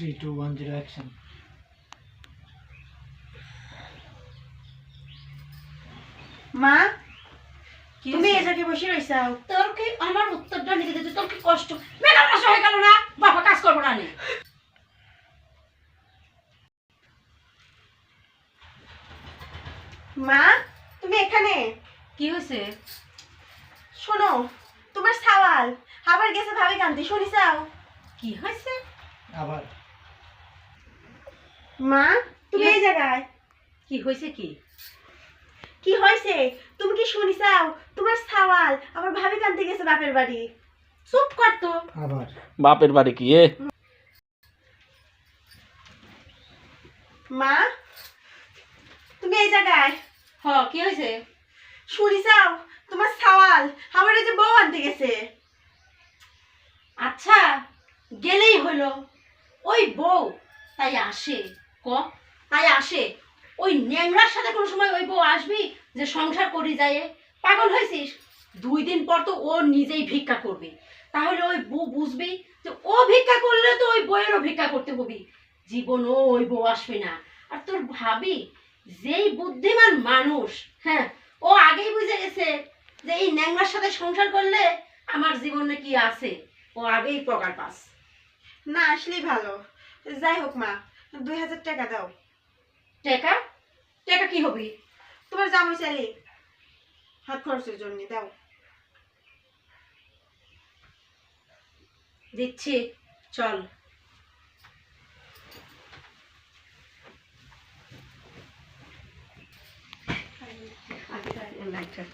Three two one zero action মা? তুমি এই? জায়গায় বসে রইছাও তোর কি আমার উত্তরটা নিতে দিতে তোর কি কষ্ট? মেলা মাস হয়ে গেল না? বাবা কাজ করব না নে। মা তুমি এখানে? কি হয়েছে? শোনো তোমার সাওয়াল। আবার গেছে ভাবি কান্তি শুনিছাও কি হয়েছে? আবার। মা তুমি এই জায়গায়। কি হয়েছে কি? কি হয়েছে? তুমি কি শুনিছাও? তোমার সাওয়াল আবার ভাবি কান্তি গেছে বাপের বাড়ি। চুপ কর তো। আবার। বাপের বাড়ি কি এ? মা তুমি এই জায়গায়। হ কি হয়েছে? শুনিছাও? তোমার সাওয়াল আবার এই যে বউ আনতে গেছে। আচ্ছা গেলেই হলো। ওই বউ তাই আসে। ক? তাই আসে। ওই ন্যাংরার সাথে কোনো সময় ওই বউ আসবি যে সংসার করি যায় পাগল হয়েছিস? দুই দিন পর তো ও নিজেই ভিক্ষা করবে। তাহলে ওই বউ বুঝবি যে ও ভিক্ষা করলে তো ওই বউয়েরও ভিক্ষা করতে হবি। জীবনও ওই বউ আসবে না। আর তোর ভাবি, যেই বুদ্ধিমান মানুষ হ্যাঁ ও আগেই বুঝে গেছে যে এই ন্যাংরার সাথে সংসার করলে আমার জীবনে কি আছে? ও আগেই প্রকার পাস। না, আসলেই ভালো। যাই হোক মা দুই হাজার টাকা দাও। টেকা? টেকা কি হবি? তোমার জামাই চালি হাত খরচের জন্য দাও। দিচ্ছি চল। লাইটার